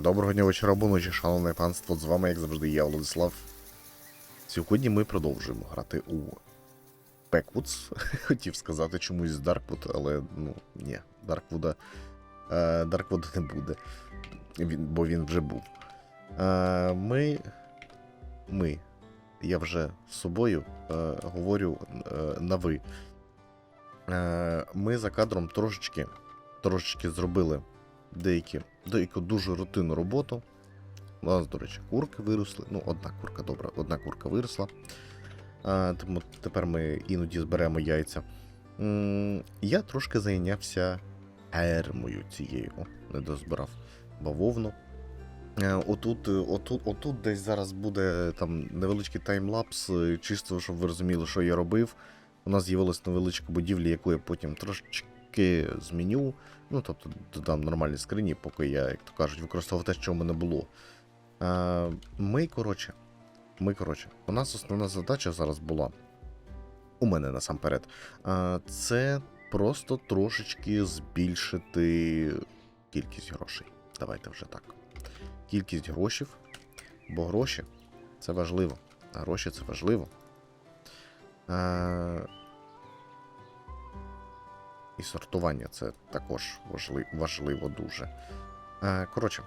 Доброго дня вечора, або ночі, шановне панство. З вами, як завжди, я Владислав. Сьогодні ми продовжуємо грати у Backwoods. Хотів сказати чомусь Darkwood, але ну, ні, Darkwood, е, не буде. Бо він вже був. Е, ми. Ми. Я вже з собою е, говорю е, на ви. Ми за кадром трошечки, трошечки зробили деякі, деяку дуже рутинну роботу. У нас, до речі, курки виросли. Ну, одна курка, добре, одна курка виросла. А, тому тепер ми іноді зберемо яйця. Я трошки зайнявся ермою цією. Не дозбирав бавовну. Е, Отут, е, отут, отут десь зараз буде там невеличкий таймлапс, е, чисто, щоб ви розуміли, що я робив. У нас з'явилась невеличка будівля, яку я потім трошечки зміню. Ну, тобто додам нормальні скрині, поки я, як то кажуть, використовував те, що в мене було. А, ми, коротше, ми, коротше, у нас основна задача зараз була. У мене насамперед. А, це просто трошечки збільшити кількість грошей. Давайте вже так. Кількість грошей, бо гроші це важливо. Гроші це важливо. А, і сортування це також важливо, важливо дуже. Е, коротше,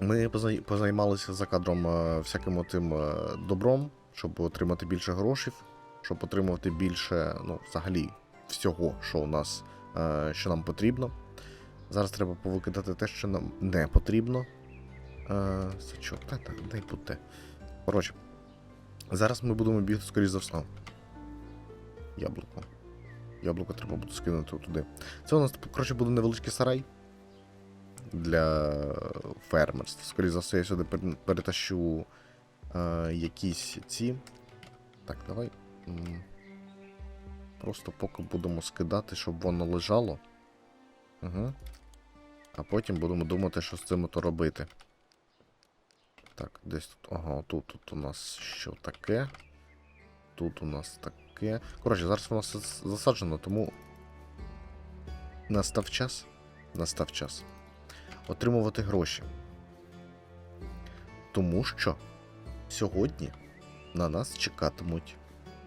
ми позаймалися за кадром е, всяким тим е, добром, щоб отримати більше грошей, щоб отримувати більше, ну, взагалі, всього, що у нас, що нам потрібно. Зараз треба повикидати те, що нам не потрібно. Е, Сачок, та, та, дай буде. Коротше, зараз ми будемо бігти, скоріш за все. Яблуко. Яблуко треба буде скинути туди. Це у нас, коротше, буде невеличкий сарай для фермерства. Скоріше за все, я сюди перетащу е, якісь ці. Так, давай. Просто поки будемо скидати, щоб воно лежало. Угу. А потім будемо думати, що з цим то робити. Так, десь тут. Ага, тут, тут у нас що таке. Тут у нас таке. Коротше, зараз воно засаджено, тому настав час. Настав час. Отримувати гроші. Тому що сьогодні на нас чекатимуть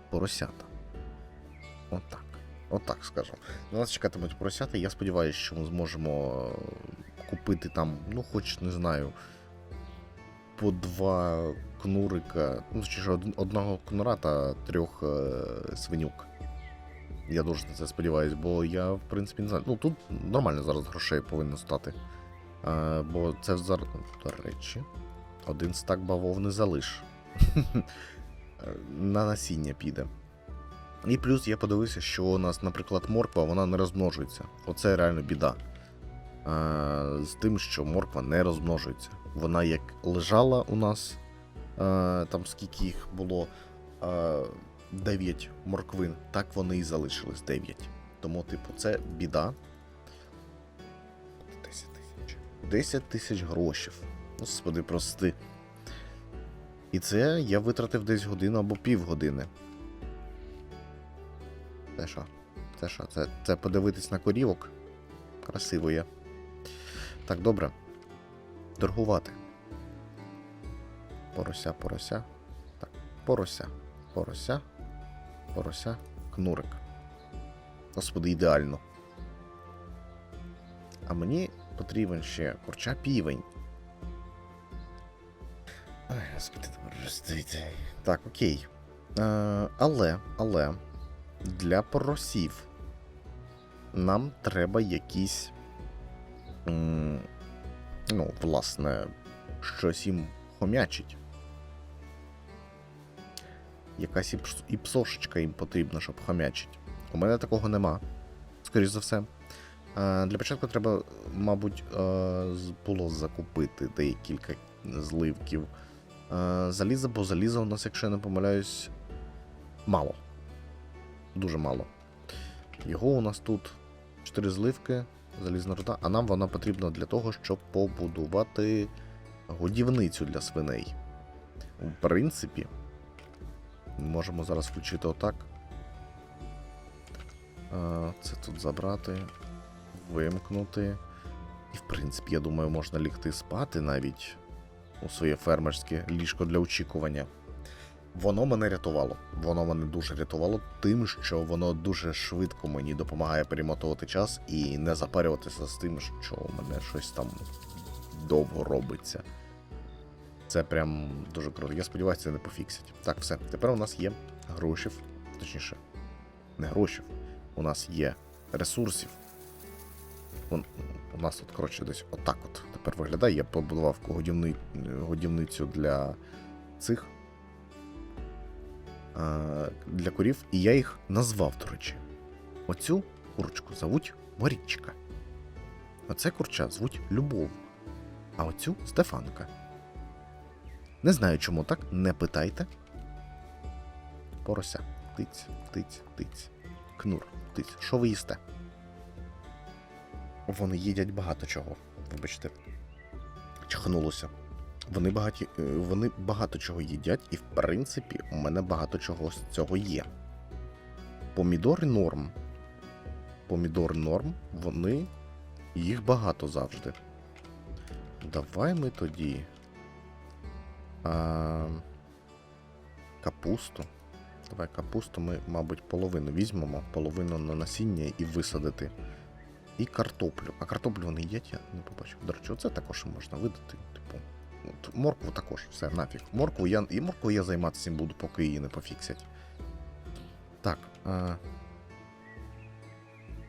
поросята. Отак. Отак скажу. На нас чекатимуть поросята, я сподіваюся, що ми зможемо купити там, ну, хоч не знаю, по два кнурика. Ну, од- одного кнура та трьох е, свинюк. Я дуже на це сподіваюся, бо я, в принципі, не знаю. Ну, тут нормально зараз грошей повинно стати. Е, бо це зараз. До речі, один стак бавовни залиш. Е, На насіння піде. І плюс я подивився, що у нас, наприклад, морква вона не розмножується. Оце реально біда. Е, з тим, що морква не розмножується. Вона як лежала у нас, е, там скільки їх було е, 9 морквин, так вони і залишились 9. Тому, типу, це біда. 10 тисяч. 10 тисяч грошей. Господи, прости. І це я витратив десь годину або півгодини. Це що? Це що? Це, це подивитись на корівок? Красиво є. Так, добре. Торгувати. Порося, порося. Так, порося. Порося. Порося. Кнурик. Господи, ідеально. А мені потрібен ще курча півень. Ой, господи, простите. Так, окей. Е, але, але, для поросів нам треба якісь. Ну, власне, щось їм хомячить. Якась і, пс- псошечка їм потрібна, щоб хомячить. У мене такого нема, скоріш за все. Для початку треба, мабуть, е, було закупити декілька зливків. Е, Заліза, бо заліза у нас, якщо я не помиляюсь, мало. Дуже мало. Його у нас тут 4 зливки, залізна руда, а нам вона потрібна для того, щоб побудувати годівницю для свиней. В принципі, можемо зараз включити отак. Це тут забрати, вимкнути. І, в принципі, я думаю, можна лігти спати навіть у своє фермерське ліжко для очікування. Воно мене рятувало. Воно мене дуже рятувало тим, що воно дуже швидко мені допомагає перемотувати час і не запарюватися з тим, що у мене щось там довго робиться. Це прям дуже круто. Я сподіваюся, це не пофіксять. Так, все. Тепер у нас є грошів, точніше, не грошів. У нас є ресурсів. У нас тут, коротше, десь отак от тепер виглядає. Я побудував годівни... годівницю для цих для курів, і я їх назвав, до речі. Оцю курочку звуть Марічка. Оце курча звуть Любов. А оцю Стефанка. Не знаю, чому так, не питайте. Порося. Птиць, птиць, птиць. Кнур, птиць. Що ви їсте? Вони їдять багато чого. Вибачте. Чахнулося. Вони багаті, е, вони багато чого їдять, і в принципі у мене багато чого з цього є. Помідори норм. Помідори норм, вони. Їх багато завжди. Давай ми тоді. А, капусту. Давай капусту ми, мабуть, половину візьмемо, половину на насіння і висадити. І картоплю. А картоплю вони їдять, я не побачив. До речі, оце також можна видати. От, моркву також, все, нафіг. Моркву я, і моркву я займатися цим буду, поки її не пофіксять. Так. А...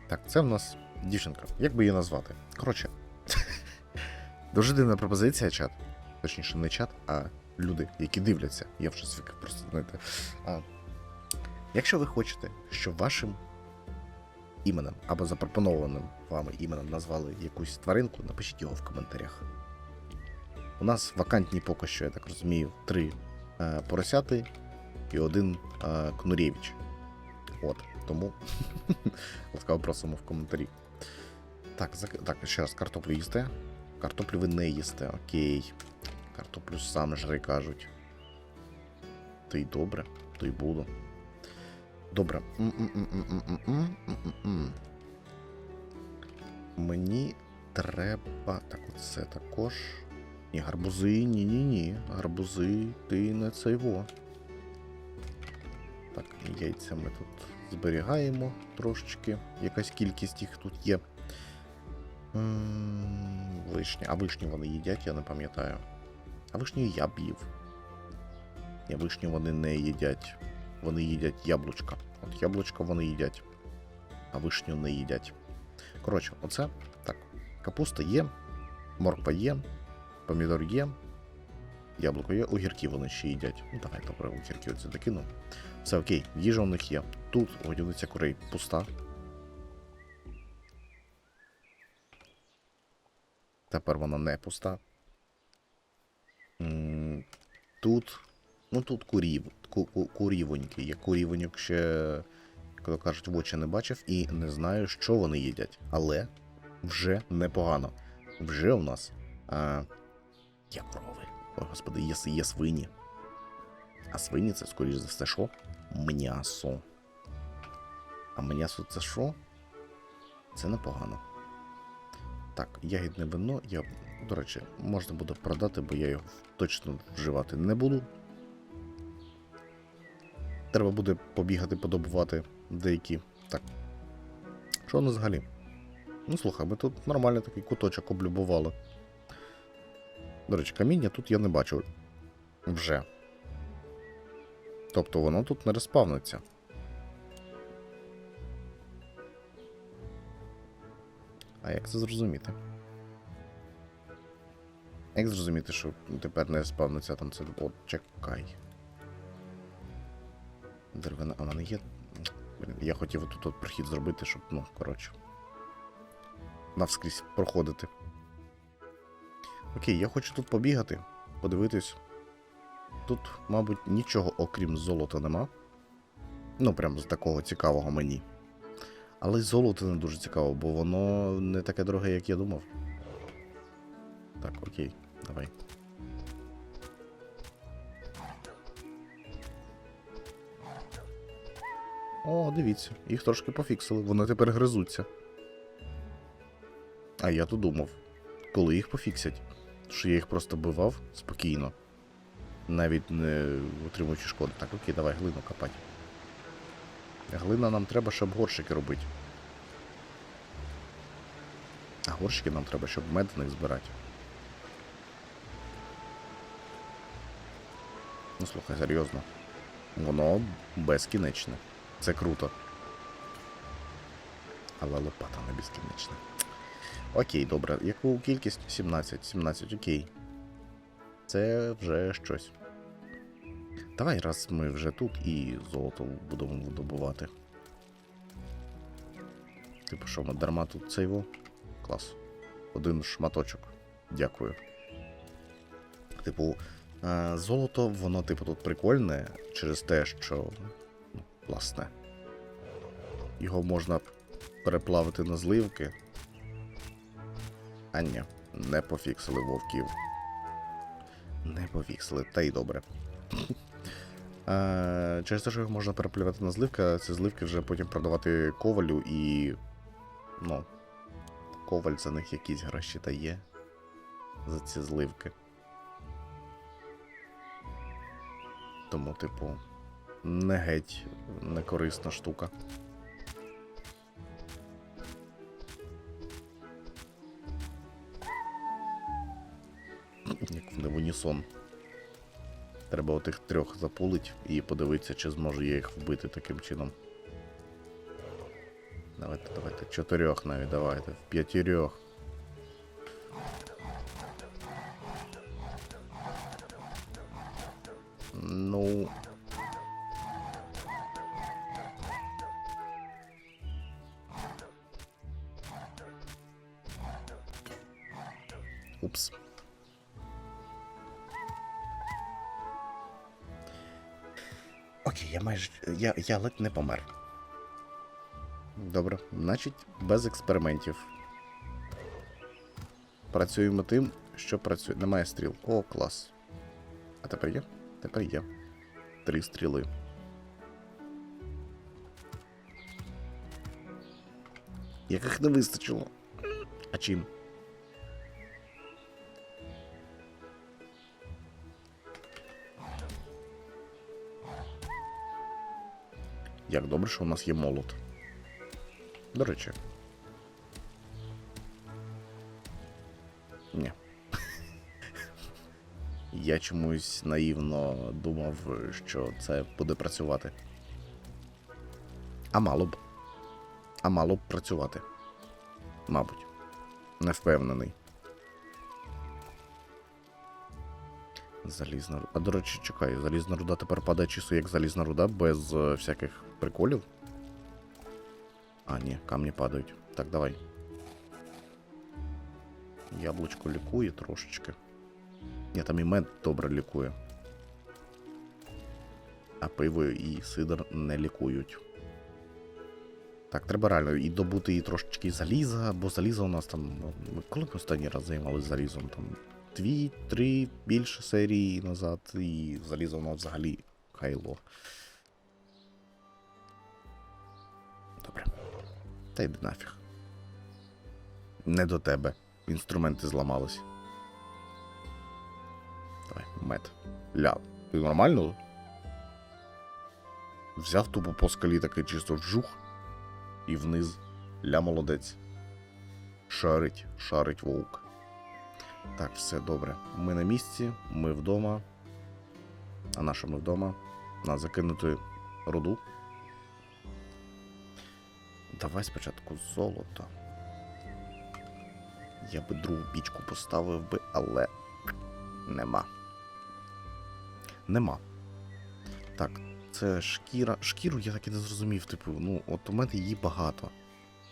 Так, це в нас дівчинка. Як би її назвати? Коротше. Дуже дивна пропозиція, чат. Точніше, не чат, а люди, які дивляться. Я вже звик просто знаєте. А, якщо ви хочете, щоб вашим іменем або запропонованим вами іменем назвали якусь тваринку, напишіть його в коментарях. У нас вакантні поки що, я так розумію, три е, поросяти і один е, Кнурєвич. От, тому ласкаво просимо в коментарі. Так, так, ще раз, картоплю їсте. Картоплю ви не їсте, окей. Картоплю сам жри кажуть. То й добре, то й буду. Добре. Mені треба. Так, оце також. Ні, гарбузи, ні-ні-ні. Гарбузи, ти не цейво. Так, яйця ми тут зберігаємо трошечки. Якась кількість їх тут є. М, Вишня. А вишні вони їдять, я не пам'ятаю. А вишню я б. Ні, вишню вони не їдять. Вони їдять яблучка. От яблучка вони їдять, а вишню не їдять. Коротше, оце так. Капуста є, морква є, помідор є, яблуко є, огірки вони ще їдять. Ну давай, добре, огірки оце докину. Все окей, їжа у них є. Тут годівниця курей пуста. Тепер вона не пуста. Тут. Ну тут курів, ку- ку- курівоньки. Я курівоньок ще, як то кажуть, в очі не бачив і не знаю, що вони їдять. Але вже непогано. Вже у нас а, є корови. Ой, господи, є, є свині. А свині це, скоріш за все, що? М'ясо. А м'ясо це що? Це непогано. Так, ягідне вино я, до речі, можна буде продати, бо я його точно вживати не буду. Треба буде побігати, подобувати деякі. Так. Що нас взагалі? Ну, слухай, ми тут нормальний такий куточок облюбували. До речі, каміння тут я не бачу вже. Тобто воно тут не респавниться. А як це зрозуміти? Як зрозуміти, що тепер не респавниться там це. От, чекай. Деревина, а в мене є. Блін, я хотів отут от прохід зробити, щоб, ну, коротше. Навскрізь проходити. Окей, я хочу тут побігати, подивитись. Тут, мабуть, нічого окрім золота нема. Ну, прям з такого цікавого мені. Але золото не дуже цікаво, бо воно не таке дороге, як я думав. Так, окей, давай. О, дивіться, їх трошки пофіксили, вони тепер гризуться. А я то думав. коли їх пофіксять. Що я їх просто бивав спокійно. Навіть не отримуючи шкоди. Так, окей, давай глину копати. Глина нам треба, щоб горщики робити. А горщики нам треба, щоб мед з них збирати. Ну слухай, серйозно. Воно безкінечне. Це круто. Але лопата не безкінечна. Окей, добре. Яку кількість? 17. 17, окей. Це вже щось. Давай, раз ми вже тут і золото будемо видобувати. Типу, що ми дарма тут цейво? Клас. Один шматочок. Дякую. Типу, е, золото, воно, типу, тут прикольне через те, що. Ну, власне. Його можна переплавити на зливки. А ні, не пофіксили вовків. Не пофіксили, та й добре. Через те, що їх можна переплювати на зливки, а ці зливки вже потім продавати ковалю і. Ну. Коваль за них якісь гроші дає. За ці зливки. Тому, типу, не геть некорисна штука. Як вони в унісон. Треба отих трьох запулить і подивитися, чи зможу я їх вбити таким чином. Давайте, давайте. Чотирьох навіть давайте. В п'ятірьох. Я, ледь не помер. Добре, значить, без експериментів. Працюємо тим, що працює. Немає стріл. О, клас. А тепер є? Тепер є. Три стріли. Яких не вистачило. А чим? Як добре, що у нас є молот. До речі. Ні. Я чомусь наївно думав, що це буде працювати. А мало б. А мало б працювати. Мабуть. Не впевнений. Залізна руда. А до речі, чекай, залізна руда тепер падає чисто як залізна руда без е, всяких приколів. А, ні, камні падають. Так, давай. Яблучко лікує трошечки. Ні, там і мед добре лікує. А пиво і сидр не лікують. Так, треба реально і добути і трошечки заліза, бо заліза у нас там. ну, Ми коли останній раз займалися залізом? Там дві, три більше серії назад, і залізо у нас взагалі хайло. Та йди нафіг. Не до тебе. Інструменти зламались. Давай, мед. Ля, ти нормально? Взяв тупо по скалі такий чисто вжух і вниз. Ля молодець. Шарить, шарить вовк. Так, все добре. Ми на місці, ми вдома. А наша ми вдома. На закинути руду. Давай спочатку золото. Я би другу пічку поставив би, але нема. Нема. Так, це шкіра. Шкіру я так і не зрозумів. Типу, ну, от у мене її багато.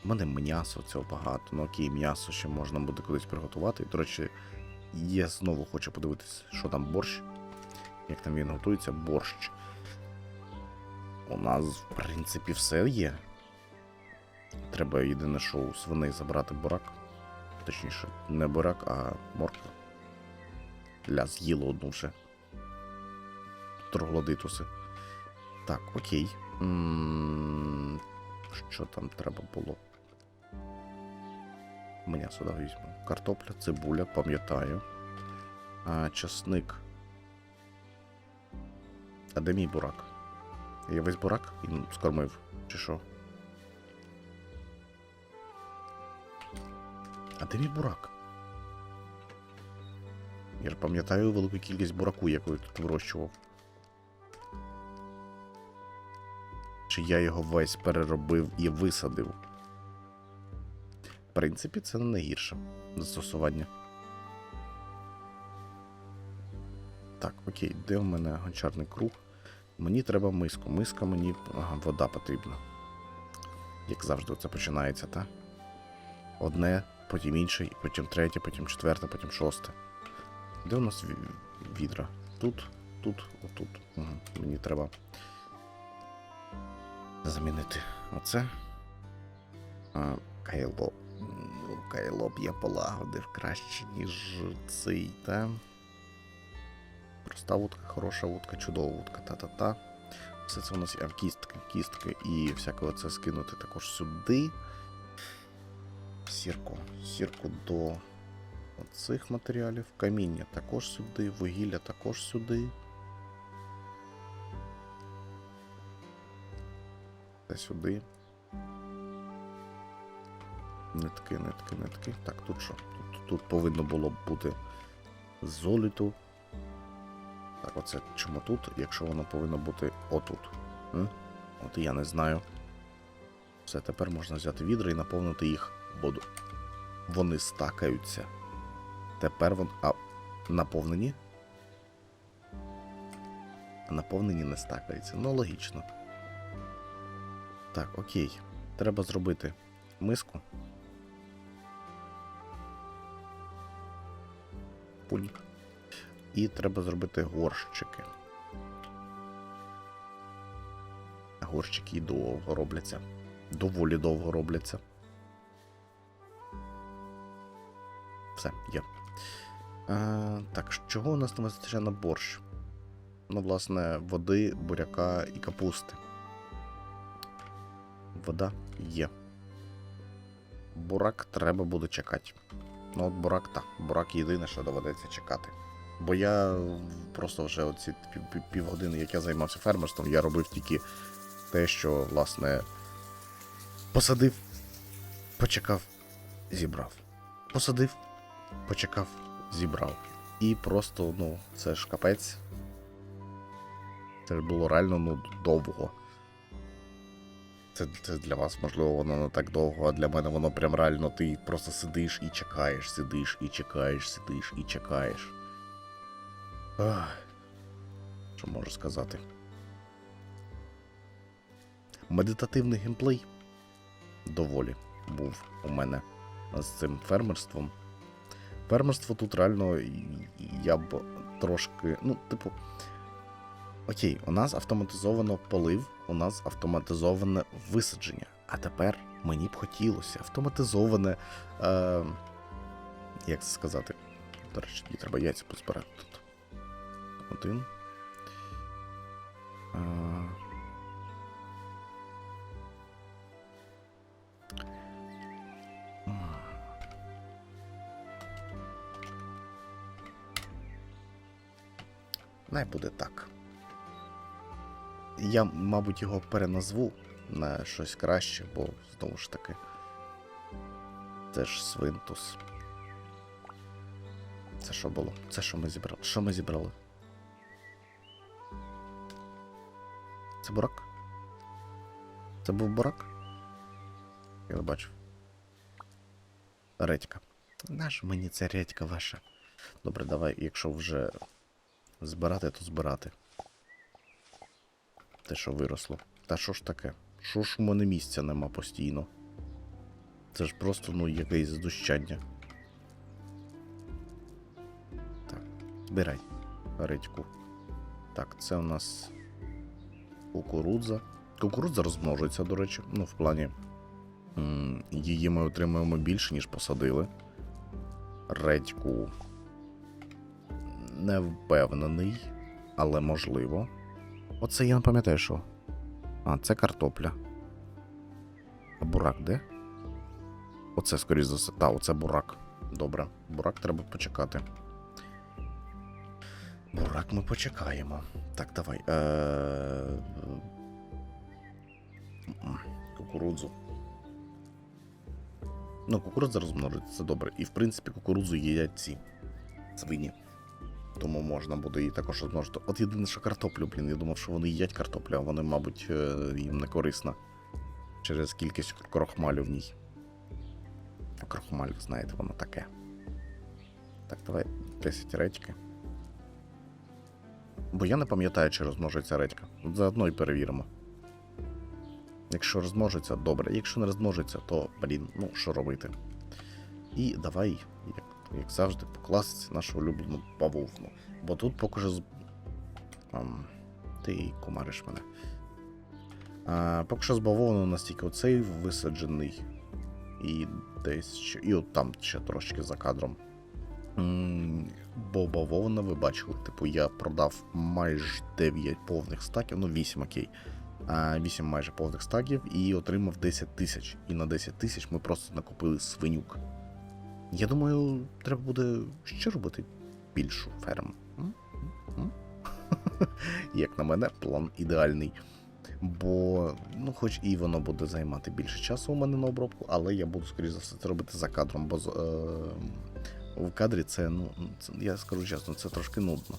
У мене м'ясо цього багато. Ну окей, м'ясо ще можна буде колись приготувати. До речі, я знову хочу подивитися, що там борщ. Як там він готується, борщ. У нас, в принципі, все є. Треба єдине, що у свиней забрати бурак. Точніше, не бурак, а морква. Ля, з'їло одну вже. Троглодитуси. Так, окей. Що там треба було? Мене сюди візьму. Картопля, цибуля, пам'ятаю. А, часник. А де мій бурак? Я весь бурак і скормив, чи що? А де мій бурак? Я ж пам'ятаю велику кількість бураку, яку я тут вирощував. Чи я його весь переробив і висадив? В принципі, це не найгірше застосування. Так, окей, де в мене гончарний круг? Мені треба миску. Миска мені. Ага, вода потрібна. Як завжди, це починається, та? Одне, потім інше, потім третє, потім четверте, потім шосте. Де у нас відра? Тут, тут, отут. Угу. Мені треба замінити оце. А, кайло. Ну, кайло б я полагодив краще, ніж цей, та? Проста вудка, хороша вудка, чудова вудка, та-та-та. Все це у нас а, кістки, кістки і всяке це скинути також сюди. Сірку. Сірку до цих матеріалів. Каміння також сюди, вугілля також сюди. Це сюди. Нитки, нитки, нитки. Так, тут що? Тут, тут повинно було б бути золіту. Так, оце чому тут, якщо воно повинно бути отут. М? От я не знаю. Все, тепер можна взяти відра і наповнити їх воду. Вони стакаються. Тепер вон. А наповнені? Наповнені не стакаються. Ну, логічно. Так, окей. Треба зробити миску. Пуньк. І треба зробити горщики. Горщики довго робляться. Доволі довго робляться. Все, є. А, так, чого у нас не вистачає на борщ? Ну, власне, води, буряка і капусти. Вода є. Бурак треба буде чекати. Ну, от бурак так. Бурак єдине, що доведеться чекати. Бо я просто вже оці пів- пів- півгодини, як я займався фермерством, я робив тільки те, що, власне, посадив, почекав, зібрав. Посадив, почекав, зібрав. І просто, ну, це ж капець. Це ж було реально ну, довго. Це, це для вас, можливо, воно не так довго, а для мене воно прям реально ти просто сидиш і чекаєш, сидиш і чекаєш, сидиш і чекаєш. Ах, що можу сказати? Медитативний геймплей доволі був у мене з цим фермерством. Фермерство тут реально я б трошки. Ну, типу. Окей, у нас автоматизовано полив, у нас автоматизоване висадження. А тепер мені б хотілося автоматизоване. Е, як це сказати? До речі, мені треба яйця позбирати тут. Один. Е, Най буде так. Я, мабуть, його переназву на щось краще, бо знову ж таки. Це ж свинтус. Це що було? Це що ми зібрали? Що ми зібрали? Це бурак? Це був бурак? Я не бачив. Редька. Наш мені ця редька ваша. Добре, давай, якщо вже збирати, то збирати. Те, що виросло. Та що ж таке? Що ж у мене місця нема постійно? Це ж просто, ну, якесь здущання. Так, збирай редьку. Так, це у нас кукурудза. Кукурудза розмножується, до речі. Ну, в плані. Її ми отримуємо більше, ніж посадили. Редьку. Не впевнений, але можливо. Оце я не пам'ятаю, що. А, це картопля. А бурак де? Оце, скоріш за все. Та, оце бурак. Добре. Бурак треба почекати. Бурак ми почекаємо. Так, давай. Е... Кукурудзу. Ну, кукурудза розмножиться, це добре. І в принципі кукурудзу їдять ці свині. Тому можна буде її також розмножити. От єдине, що картоплю, блін, я думав, що вони їдять картоплю, а вони, мабуть, е, їм не корисна. Через кількість крохмалю в ній. Крохмаль, знаєте, воно таке. Так, давай 10 редьки. Бо я не пам'ятаю, чи розмножується редька. Заодно і перевіримо. Якщо розмножиться, добре. Якщо не розмножиться, то, блін, ну що робити. І давай, як, завжди, по класиці нашу улюблену бавовну. Бо тут поки що. Ам, ти кумариш мене. А, поки що з бавовною настільки оцей висаджений. І десь. І от там ще трошки за кадром. Бо бавовна, ви бачили, типу, я продав майже 9 повних стаків, ну 8 окей. 8 майже повних стаків і отримав 10 тисяч. І на 10 тисяч ми просто накупили свинюк. Я думаю, треба буде ще робити більшу ферму. Як на мене, план ідеальний. Бо, ну, хоч і воно буде займати більше часу у мене на обробку, але я буду, скоріш за все, це робити за кадром, бо е, в кадрі це, ну, це, я скажу чесно, це трошки нудно.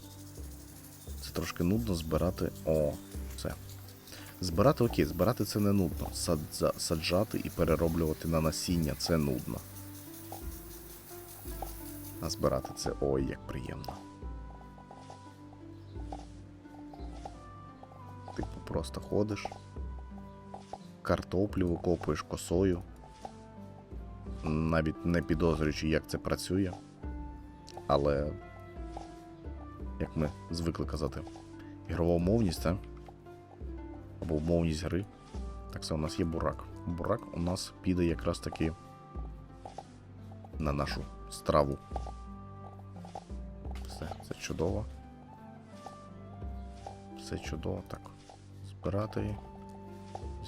Це трошки нудно збирати. О, все. Збирати окей, збирати це не нудно. Саджати і перероблювати на насіння це нудно. А збирати це ой, як приємно. Типу просто ходиш, картоплю викопуєш косою, навіть не підозрюючи, як це працює. Але, як ми звикли казати, ігрова умовність, це? Або умовність гри. Так це у нас є бурак. Бурак у нас піде якраз таки на нашу страву. Все, це чудово. Все чудово. Так. Збирати.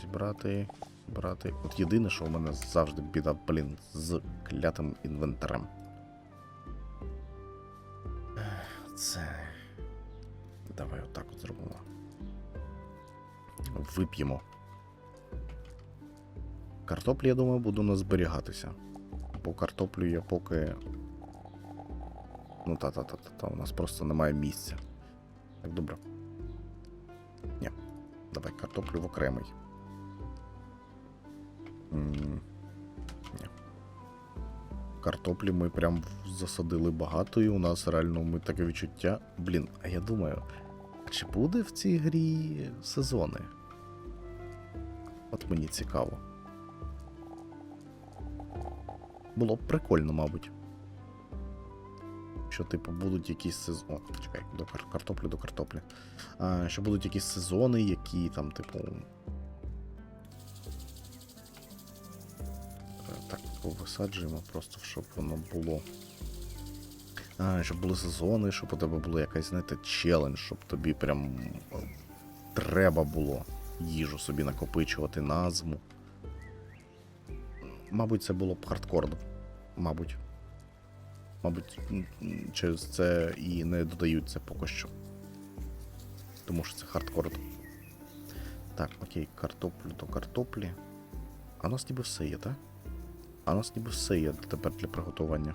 Зібрати. Збирати. От єдине, що у мене завжди біда, блін, з клятим інвентарем. Це. Давай отак от зробимо. Вип'ємо. Картоплі, я думаю, буду не зберігатися. Бо картоплю я поки. Ну та-та-та-та, у нас просто немає місця. Так, добре. Ні. Давай картоплю в окремий. М, Ні. Картоплі ми прям засадили багато, і у нас реально ми таке відчуття. Блін, а я думаю, чи буде в цій грі сезони? От мені цікаво. Було б прикольно, мабуть. Що, типу, будуть якісь сезони. Чекай, до кар- картоплі до картоплі. А, що будуть якісь сезони, які там, типу. е, Так, висаджуємо просто, щоб воно було. А, щоб були сезони, щоб у тебе було якась, знаєте, челендж, щоб тобі прям е, треба було їжу собі накопичувати на зиму. Мабуть, це було б хардкорно. Мабуть. Мабуть, через це і не додають це поки що. Тому що це хардкор. Так, окей, картоплю до картоплі. А нас ніби все є, так? А у нас ніби все є тепер для приготування.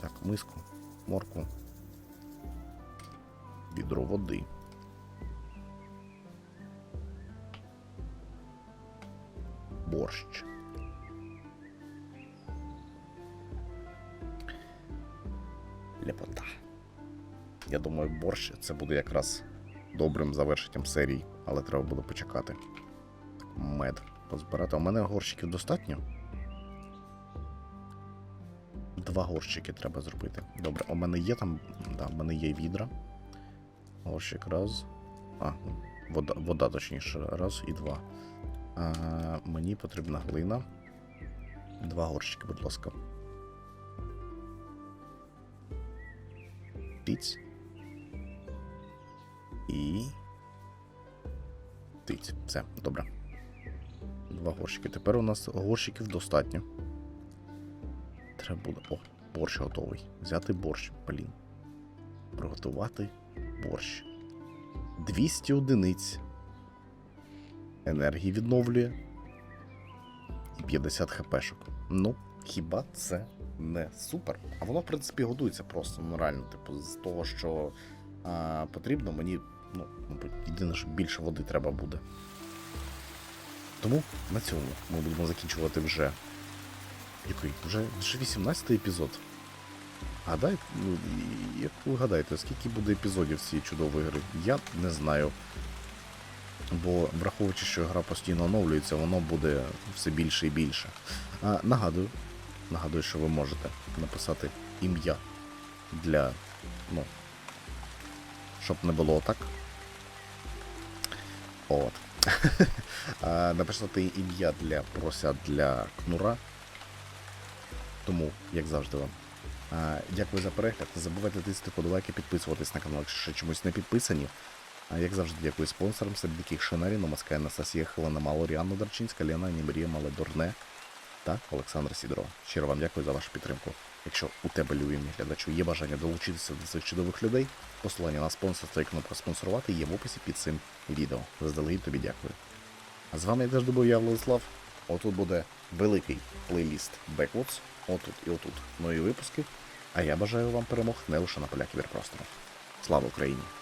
Так, миску, морку. Відро води. Борщ. Я думаю, борщ це буде якраз добрим завершенням серії, але треба буде почекати. Мед позбирати. У мене горщиків достатньо. Два горщики треба зробити. Добре, у мене є там. Да, у мене є відра. Горщик раз. А, вода, вода точніше, раз і два. А, мені потрібна глина. Два горщики, будь ласка. Тиць. І. Все, добре. два горщики. Тепер у нас горщиків достатньо. Треба буде. О, борщ готовий. Взяти борщ, блін. Приготувати борщ. 200 одиниць. Енергії відновлює. І 50 хпшок. Ну, хіба це не супер? А воно, в принципі, годується просто, ну реально, типу, з того, що а, потрібно, мені, ну, єдине, що більше води треба буде. Тому на цьому ми будемо закінчувати вже. Який? Вже, вже 18 епізод. Гадай, ну, як ви гадаєте, скільки буде епізодів цієї чудової гри? Я не знаю. Бо враховуючи, що гра постійно оновлюється, воно буде все більше і більше. А, нагадую, нагадую, що ви можете написати ім'я для. Ну. Щоб не було так. От. Написати ім'я для прося для кнура. Тому, як завжди вам. Дякую за перегляд. Не забувайте тиснути подобайки, підписуватись на канал, якщо ще чомусь не підписані. А як завжди, дякую спонсорам, серед яких Шинарі, Номаска, Анастасія, Хелена Мало, Ріанна Дарчинська, Лена, Німрія, Мале Дурне та Олександр Сідоров. Щиро вам дякую за вашу підтримку. Якщо у тебе, любимі глядачу, є бажання долучитися до цих чудових людей, посилання на спонсорство і кнопка спонсорувати є в описі під цим відео. Заздалегідь тобі дякую. А з вами, як завжди, був я, Владислав. Отут буде великий плейліст Backwards, отут і отут нові випуски. А я бажаю вам перемог не лише на полях кіберпростору. Слава Україні!